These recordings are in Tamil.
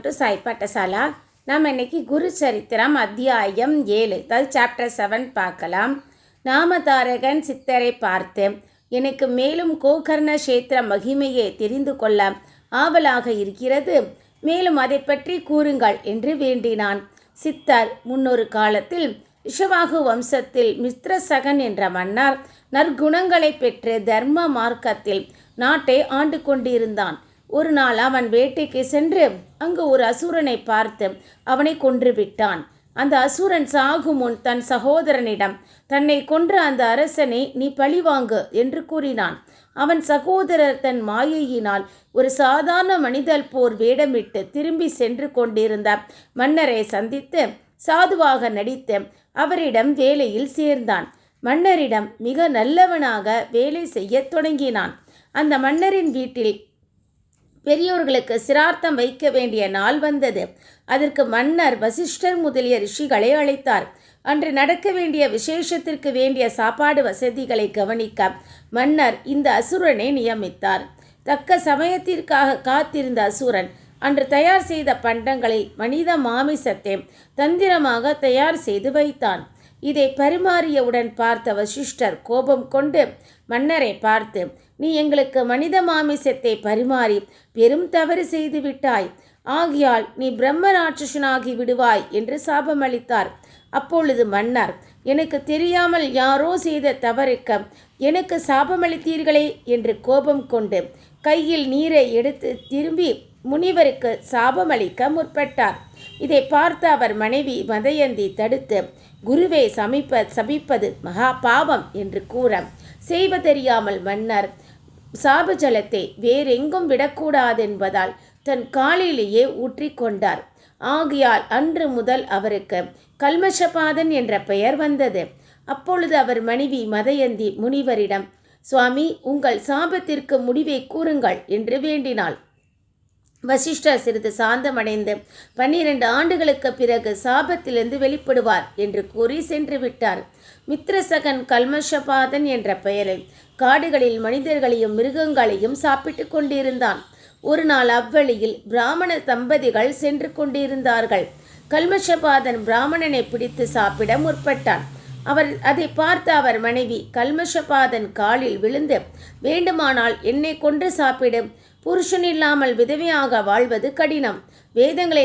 டு சாய் பாட்டசாலா நாம் இன்னைக்கு குரு சரித்திரம் அத்தியாயம் ஏழு. அதாவது சாப்டர் செவன் பார்க்கலாம். நாமதாரகன் சித்தரை பார்த்து எனக்கு மேலும் கோகர்ண கஷேத்திர மகிமையை தெரிந்து கொள்ள ஆவலாக இருக்கிறது. மேலும் அதை பற்றி கூறுங்கள் என்று வேண்டினான். சித்தர் முன்னொரு காலத்தில் விஷவாகு வம்சத்தில் மித்ரசகன் என்ற மன்னர் நற்குணங்களை பெற்று தர்ம மார்க்கத்தில் நாட்டை ஆண்டு கொண்டிருந்தான். ஒரு நாள் அவன் வேட்டைக்கு சென்று அங்கு ஒரு அசுரனை பார்த்து அவனை கொன்று விட்டான் அந்த அசுரன் சாகும் முன் தன் சகோதரனிடம் தன்னை கொன்ற அந்த அரசனை நீ பழிவாங்கு என்று கூறினான். அவன் சகோதரர் தன் மாயையினால் ஒரு சாதாரண மனிதல் போர் வேடமிட்டு திரும்பி சென்று கொண்டிருந்த மன்னரை சந்தித்து சாதுவாக நடித்து அவரிடம் வேலையில் சேர்ந்தான். மன்னரிடம் மிக நல்லவனாக வேலை செய்யத் தொடங்கினான். அந்த மன்னரின் வீட்டில் பெரியோர்களுக்கு சிரார்த்தம் வைக்க வேண்டிய நாள் வந்தது. அதற்கு மன்னர் வசிஷ்டர் முதலிய ரிஷிகளை அழைத்தார். அன்று நடக்க வேண்டிய விசேஷத்திற்கு வேண்டிய சாப்பாடு வசதிகளை கவனிக்க மன்னர் இந்த அசுரனை நியமித்தார். தக்க சமயத்திற்காக காத்திருந்த அசுரன் அன்று தயார் செய்த பண்டங்களில் மனித மாமிசத்தை தந்திரமாக தயார் செய்து வைத்தான். இதை பரிமாறியவுடன் பார்த்த வசிஷ்டர் கோபம் கொண்டு மன்னரை பார்த்து நீ எங்களுக்கு மனித மாமிசத்தை பரிமாறி பெரும் தவறு செய்து விட்டாய். ஆகியால் நீ பிரம்ம ராட்சசனாகி விடுவாய் என்று சாபமளித்தார். அப்பொழுது மன்னர் எனக்கு தெரியாமல் யாரோ செய்த தவறுக்க எனக்கு சாபமளித்தீர்களே என்று கோபம் கொண்டு கையில் நீரை எடுத்து திரும்பி முனிவருக்கு சாபமளிக்க முற்பட்டார். இதை பார்த்த அவர் மனைவி மதயந்தி தடுத்து குருவை சமிப்ப சபிப்பது மகா பாவம் என்று கூற. செய்வதறியாமல் மன்னர் சாபஜலத்தை வேறெங்கும் விடக்கூடாதென்பதால் தன் காலிலேயே ஊற்றிக்கொண்டார் ஆகையால் அன்று முதல் அவருக்கு கல்மஷபாதன் என்ற பெயர் வந்தது. அப்பொழுது அவர் மனைவி மதயந்தி முனிவரிடம் சுவாமி உங்கள் சாபத்திற்கு முடிவை கூறுங்கள் என்று வேண்டினாள். வசிஷ்டர் சிறிது சாந்தமடைந்து பன்னிரண்டு ஆண்டுகளுக்கு பிறகு சாபத்திலிருந்து வெளிப்படுவார் என்று கூறி சென்று விட்டார். மித்ரசகன் கல்மஷபாதன் என்ற பெயரில் காடுகளில் மனிதர்களையும் மிருகங்களையும் சாப்பிட்டு கொண்டிருந்தான். ஒரு நாள் அவ்வழியில் பிராமண தம்பதிகள் சென்று கொண்டிருந்தார்கள். கல்மஷபாதன் பிராமணனை பிடித்து சாப்பிட முற்பட்டான். அவர் அதை பார்த்த அவர் மனைவி கல்மஷபாதன் காலில் விழுந்து வேண்டுமானால் என்னை கொன்று சாப்பிடும் புருஷன் இல்லாமல் விதவையாக வாழ்வது கடினம். வேதங்களை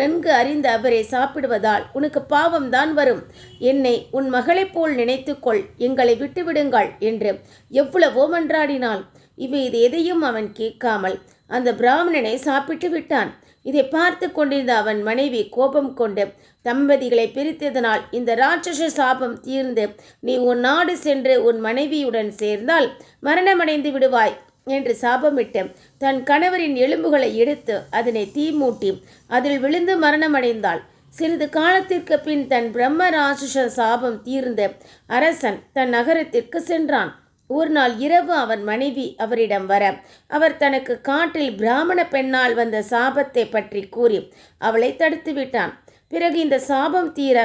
நன்கு அறிந்த அவரை சாப்பிடுவதால் உனக்கு பாவம்தான் வரும். என்னை உன் மகளைப் போல் நினைத்துக்கொள் எங்களை விட்டுவிடுங்கள் என்று எவ்வளவோ மன்றாடினாள். இவை இது எதையும் அவன் கேட்காமல் அந்த பிராமணனை சாப்பிட்டு விட்டான். இதை பார்த்து கொண்டிருந்த அவன் மனைவி கோபம் கொண்டு தம்பதிகளை பிரித்ததனால் இந்த ராட்சச சாபம் தீர்ந்து நீ உன் நாடு சென்று உன் மனைவியுடன் சேர்ந்தால் மரணமடைந்து விடுவாய். என்று சாபமிட்டு தன் கணவரின் எலும்புகளை எடுத்து அதனை தீ மூட்டி அதில் விழுந்து மரணமடைந்தாள். சிறிது காலத்திற்கு பின் தன் பிரம்ம ராட்சச சாபம் தீர்ந்து அரசன் தன் நகரத்திற்கு சென்றான். ஒரு நாள் இரவு அவன் மனைவி அவரிடம் வர அவர் தனக்கு காட்டில் பிராமண பெண்ணால் வந்த சாபத்தை பற்றி கூறி அவளை தடுத்து விட்டான் பிறகு இந்த சாபம் தீர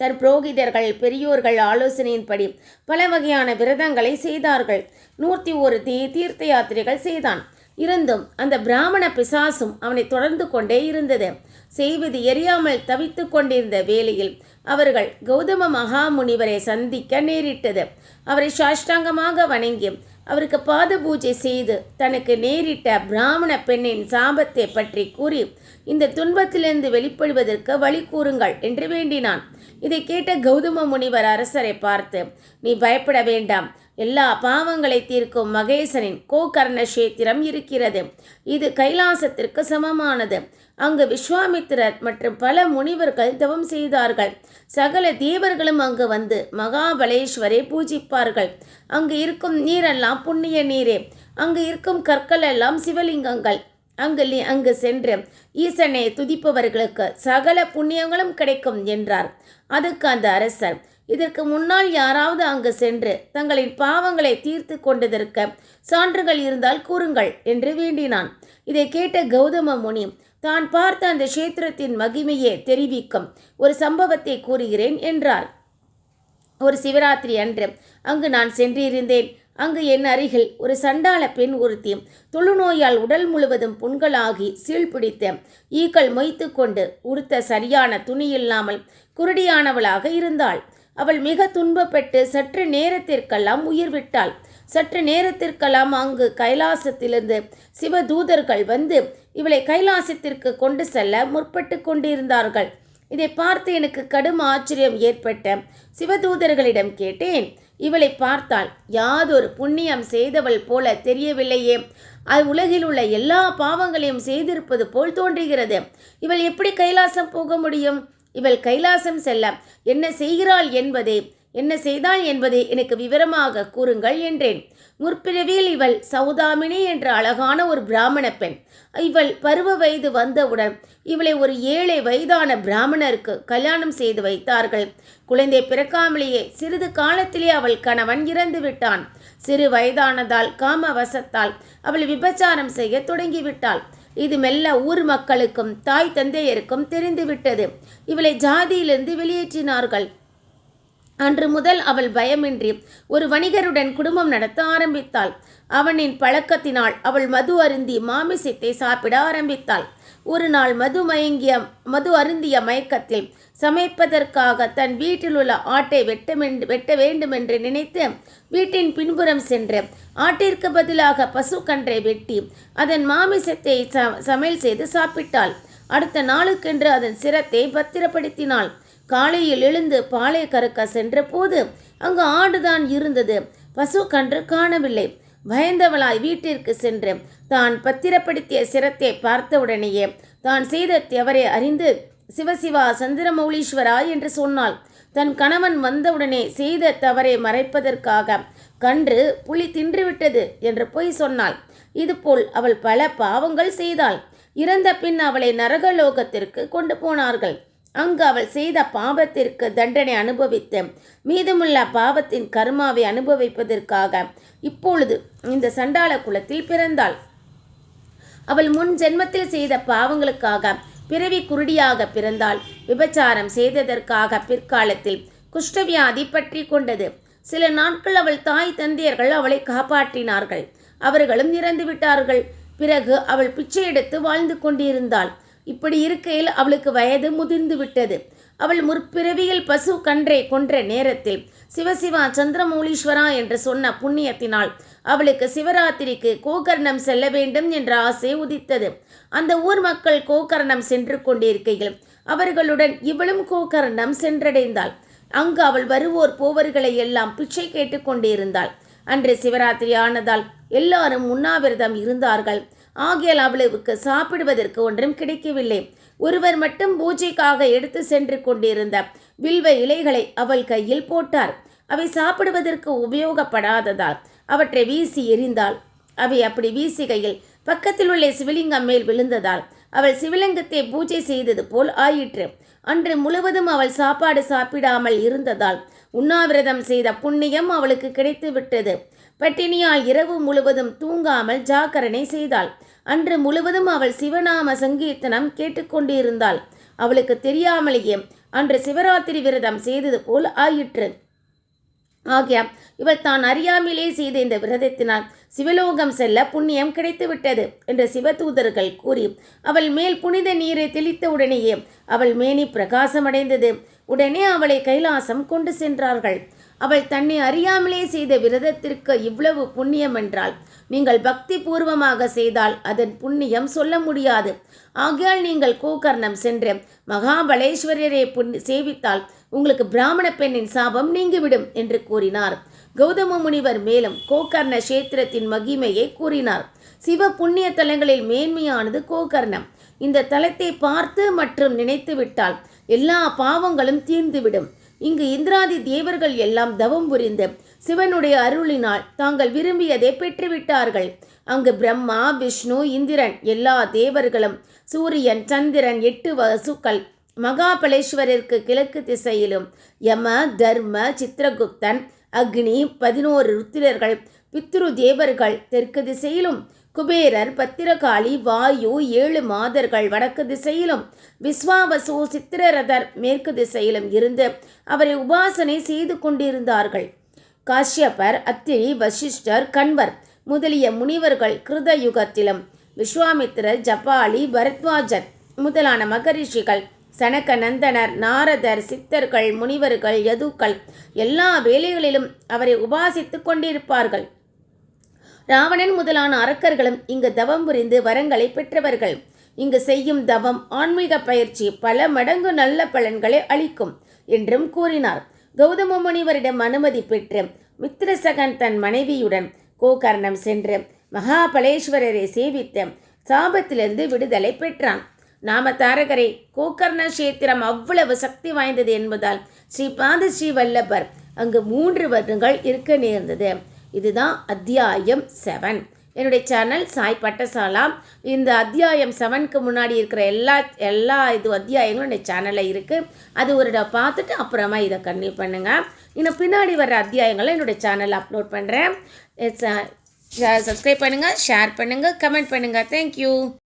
தன் புரோகிதர்கள் பெரியோர்கள் ஆலோசனையின்படி பல வகையான விரதங்களை செய்தார்கள். நூற்றி ஒரு தீ தீர்த்த யாத்திரைகள் செய்தான். இருந்தும் அந்த பிராமண பிசாசும் அவனை தொடர்ந்து கொண்டே இருந்தது. செய்வது எரியாமல் தவித்து கொண்டிருந்த வேளையில் அவர்கள் கௌதம மகாமுனிவரை சந்திக்க நேரிட்டது. அவரை சாஷ்டாங்கமாக வணங்கி அவருக்கு பாத பூஜை செய்து தனக்கு நேரிட்ட பிராமண பெண்ணின் சாபத்தை பற்றி கூறி இந்த துன்பத்திலிருந்து வெளிப்படுவதற்கு வழி கூறுங்கள் என்று வேண்டினான். இதை கேட்ட கௌதம முனிவர் அரசரை பார்த்து நீ பயப்பட வேண்டாம். எல்லா பாவங்களை தீர்க்கும் மகேசனின் கோகர்ண கஷேத்திரம் இருக்கிறது. இது கைலாசத்திற்கு சமமானது. அங்கு விஸ்வாமித்திரர் மற்றும் பல முனிவர்கள் தவம் செய்தார்கள். சகல தேவர்களும் அங்கு வந்து மகாபலேஸ்வரை பூஜிப்பார்கள். அங்கு இருக்கும் நீரெல்லாம் புண்ணிய நீரே. அங்கு இருக்கும் கற்கள் எல்லாம் சிவலிங்கங்கள். அங்கு அங்கு சென்று ஈசனை துதிப்பவர்களுக்கு சகல புண்ணியங்களும் கிடைக்கும் என்றார். அதுக்கு அந்த அரசர் இதற்கு முன்னால் யாராவது அங்கு சென்று தங்களின் பாவங்களை தீர்த்து கொண்டதற்கு சான்றுகள் இருந்தால் கூறுங்கள் என்று வேண்டினான். இதை கேட்ட கௌதம முனி தான் பார்த்த அந்த கஷேத்திரத்தின் மகிமையை தெரிவிக்கும். ஒரு சம்பவத்தை கூறுகிறேன் என்றார் ஒரு சிவராத்திரி அன்று அங்கு நான் சென்றிருந்தேன். அங்கு என் அருகில் ஒரு சண்டாள பெண் ஒருத்தி தொழுநோயால் உடல் முழுவதும் புண்களாகி சீழ்பிடித்த ஈக்கள் மொய்த்து கொண்டு உடுத்த சரியான துணி இல்லாமல் குருடியானவளாக இருந்தாள். அவள் மிக துன்பப்பட்டு சற்று நேரத்திற்கெல்லாம் உயிர் விட்டாள். சற்று நேரத்திற்கெல்லாம் அங்கு கைலாசத்திலிருந்து சிவதூதர்கள் வந்து இவளை கைலாசத்திற்கு கொண்டு செல்ல முற்பட்டு கொண்டிருந்தார்கள். இதை பார்த்து எனக்கு கடும் ஆச்சரியம் ஏற்பட்ட சிவதூதர்களிடம் கேட்டேன் இவளை பார்த்தால் யாதொரு புண்ணியம் செய்தவள் போல தெரியவில்லையே. அது உலகில் உள்ள எல்லா பாவங்களையும் செய்திருப்பது போல் தோன்றுகிறது. இவள் எப்படி கைலாசம் போக முடியும்? இவள் கைலாசம் செல்ல என்ன செய்கிறாள் என்பதே என்ன செய்தாள் என்பதை எனக்கு விவரமாக கூறுங்கள் என்றேன். முற்பிறவியில் இவள் சௌதாமினி என்ற அழகான ஒரு பிராமண பெண். இவள் பருவ வயது வந்தவுடன் இவளை ஒரு ஏழை வயதான பிராமணருக்கு கல்யாணம் செய்து வைத்தார்கள். குழந்தை பிறக்காமலேயே சிறிது காலத்திலே அவள் கணவன் இறந்து விட்டான். சிறு வயதானதால் காம வசத்தால் அவள் விபச்சாரம் செய்ய தொடங்கிவிட்டாள். இது மெல்ல ஊர் மக்களுக்கும் தாய் தந்தையருக்கும் தெரிந்துவிட்டது. இவளை ஜாதியிலிருந்து வெளியேற்றினார்கள். அன்று முதல் அவள் பயமின்றி ஒரு வணிகருடன் குடும்பம் நடத்த ஆரம்பித்தாள். அவனின் பழக்கத்தினால் அவள் மது அருந்தி மாமிசத்தை சாப்பிட ஆரம்பித்தாள். ஒரு நாள் மது மயங்கிய மது அருந்திய மயக்கத்தில் சமைப்பதற்காக தன் வீட்டில் உள்ள ஆட்டை வெட்டமென்று வெட்ட வேண்டுமென்று நினைத்து வீட்டின் பின்புறம் சென்று ஆட்டிற்கு பதிலாக பசுக்கன்றை வெட்டி அதன் மாமிசத்தை ச சமையல் செய்து சாப்பிட்டாள். அடுத்த நாளுக்கென்று அதன் சிரத்தை பத்திரப்படுத்தினாள். காலையில் எழுந்து பாலை கறக்க சென்றபோது அங்கு ஆடுதான் இருந்தது. பசு கன்று காணவில்லை. பயந்தவளாய் வீட்டிற்கு சென்று தான் பத்திரப்படுத்திய சிரத்தை பார்த்தவுடனேயே தான் செய்த தவறை அறிந்து சிவசிவா சந்திரமௌலீஸ்வரா என்று சொன்னாள். தன் கணவன் வந்தவுடனே செய்த தவறை மறைப்பதற்காக கன்று புலி தின்றுவிட்டது என்று பொய் சொன்னாள். இதுபோல் அவள் பல பாவங்கள் செய்தாள். இறந்த பின் அவளை நரகலோகத்திற்கு கொண்டு போனார்கள். அங்கு அவள் செய்த பாவத்திற்கு தண்டனை அனுபவித்து மீதமுள்ள பாவத்தின் கர்மாவை அனுபவிப்பதற்காக இப்பொழுது இந்த சண்டாள குலத்தில் பிறந்தாள். அவள் முன் ஜென்மத்தில் செய்த பாவங்களுக்காக பிறவி குருடியாக பிறந்தாள். விபச்சாரம் செய்ததற்காக பிற்காலத்தில் குஷ்டவியாதி பற்றி கொண்டது. சில நாட்கள் அவள் தாய் தந்தையர்கள் அவளை காப்பாற்றினார்கள். அவர்களும் இறந்து விட்டார்கள் பிறகு அவள் பிச்சை எடுத்து வாழ்ந்து கொண்டிருந்தாள். இப்படி இருக்கையில் அவளுக்கு வயது முதிர்ந்து விட்டது. அவள் முற்பிறவியில் பசு கன்றை கொன்ற நேரத்தில் சிவசிவா சந்திரமௌலீஸ்வரா என்று சொன்ன புண்ணியத்தினால் அவளுக்கு சிவராத்திரிக்கு கோகர்ணம் செல்ல வேண்டும் என்ற ஆசை உதித்தது. அந்த ஊர் மக்கள் கோகர்ணம் சென்று கொண்டிருக்கையில் அவர்களுடன் இவளும் கோகர்ணம் சென்றடைந்தாள். அங்கு அவள் வருவோர் போவர்களை எல்லாம் பிச்சை கேட்டுக்கொண்டிருந்தாள் அன்று சிவராத்திரி ஆனதால் எல்லாரும் உண்ணாவிரதம் இருந்தார்கள். ஆகியால் அவளுக்கு சாப்பிடுவதற்கு ஒன்றும் கிடைக்கவில்லை. ஒருவர் மட்டும் பூஜைக்காக எடுத்து சென்று கொண்டிருந்த வில்வ இலைகளை அவள் கையில் போட்டார். அவை சாப்பிடுவதற்கு உபயோகப்படாததால் அவற்றை வீசி எறிந்தாள். அவை அப்படி வீசுகையில் பக்கத்தில் உள்ள சிவலிங்கம் மேல் விழுந்ததால் அவள் சிவலிங்கத்தை பூஜை செய்தது போல் ஆயிற்று. அன்று முழுவதும் அவள் சாப்பாடு சாப்பிடாமல் இருந்ததால் உண்ணாவிரதம் செய்த புண்ணியம் அவளுக்கு கிடைத்து விட்டது பட்டினியால் இரவு முழுவதும் தூங்காமல் ஜாக்கரணை செய்தாள். அன்று முழுவதும் அவள் சிவநாம சங்கீர்த்தனம் கேட்டுக்கொண்டிருந்தாள் அவளுக்கு தெரியாமலேயே அன்று சிவராத்திரி விரதம் செய்தது போல் ஆயிற்று. ஆகியா இவள் தான் அறியாமலே செய்த இந்த விரதத்தினால் சிவலோகம் செல்ல புண்ணியம் கிடைத்துவிட்டது என்று சிவதூதர்கள் கூறி அவள் மேல் புனித நீரை தெளித்த உடனேயே அவள் மேனி பிரகாசமடைந்தது. உடனே அவளை கைலாசம் கொண்டு சென்றார்கள். அவள் தன்னை அறியாமலே செய்த விரதத்திற்கு இவ்வளவு புண்ணியம் என்றால் நீங்கள் பக்தி பூர்வமாக செய்தால் அதன் புண்ணியம் சொல்ல முடியாது. ஆகையால் நீங்கள் கோகர்ணம் சென்று மகாபலேஸ்வரரை புண்ணி சேவித்தால் உங்களுக்கு பிராமண பெண்ணின் சாபம் நீங்கிவிடும் என்று கூறினார். கௌதம முனிவர் மேலும் கோகர்ண கஷேத்திரத்தின் மகிமையை கூறினார். சிவ புண்ணிய தலங்களில் மேன்மையானது கோகர்ணம். இந்த தலத்தை பார்த்து மற்றும் நினைத்து விட்டால் எல்லா பாவங்களும் தீர்ந்துவிடும். இங்கு இந்திராதி தேவர்கள் எல்லாம் தவம் புரிந்து சிவனுடைய அருளினால் தாங்கள் விரும்பியதை பெற்றுவிட்டார்கள். அங்கு பிரம்மா விஷ்ணு இந்திரன் எல்லா தேவர்களும் சூரியன் சந்திரன் எட்டு வசுக்கள் மகாபலேஸ்வரருக்கு கிழக்கு திசையிலும் யம தர்ம சித்திரகுப்தன் அக்னி பதினோரு ருத்திரர்கள் பித்ரு தேவர்கள் தெற்கு திசையிலும் குபேரர் பத்திரகாளி வாயு ஏழு மாதர்கள் வடக்கு திசையிலும் விஸ்வாவசு சித்திரரதர் மேற்கு திசையிலும் இருந்து அவரை உபாசனை செய்து கொண்டிருந்தார்கள். காஷ்யபர் அத்திரி வசிஷ்டர் கண்வர் முதலிய முனிவர்கள் கிருத யுகத்திலும் விஸ்வாமித்திரர் ஜபாலி பரத்வாஜர் முதலான மகரிஷிகள் சனக நந்தனர் நாரதர் சித்தர்கள் முனிவர்கள் யதுக்கள் எல்லா வேலைகளிலும் அவரை உபாசித்துக் கொண்டிருப்பார்கள். ராவணன் முதலான அரக்கர்களும் இங்கு தவம் புரிந்து வரங்களை பெற்றவர்கள். இங்கு செய்யும் தவம் ஆன்மீக பயிற்சி பல மடங்கு நல்ல பலன்களை அளிக்கும் என்றும் கூறினார். கௌதம முனிவரிடம் அனுமதி பெற்று மித்ரசகன் தன் மனைவியுடன் கோகர்ணம் சென்று மகாபலேஸ்வரரை சேவித்து சாபத்திலிருந்து விடுதலை பெற்றான். நாம தாரகரை கோகர்ண கஷேத்திரம் அவ்வளவு சக்தி வாய்ந்தது என்பதால் ஸ்ரீ பாத ஸ்ரீ வல்லபர் அங்கு மூன்று வருடங்கள் இருக்க நேர்ந்தது. இதுதான் அத்தியாயம் செவன் என்னுடைய சேனல் சாய் பட்டசாலா. இந்த அத்தியாயம் செவனுக்கு முன்னாடி இருக்கிற எல்லா எல்லா இது அத்தியாயங்களும் என்னுடைய சேனலில் இருக்குது அது ஒரு இடம் பார்த்துட்டு அப்புறமா இதை கன்னியூ பண்ணுங்கள் இன்னும் பின்னாடி வர்ற அத்தியாயங்களை என்னுடைய சேனலில் அப்லோட் பண்ணுறேன் சப்ஸ்கிரைப் uh, பண்ணுங்கள் ஷேர் பண்ணுங்கள் கமெண்ட் பண்ணுங்கள் தேங்க்யூ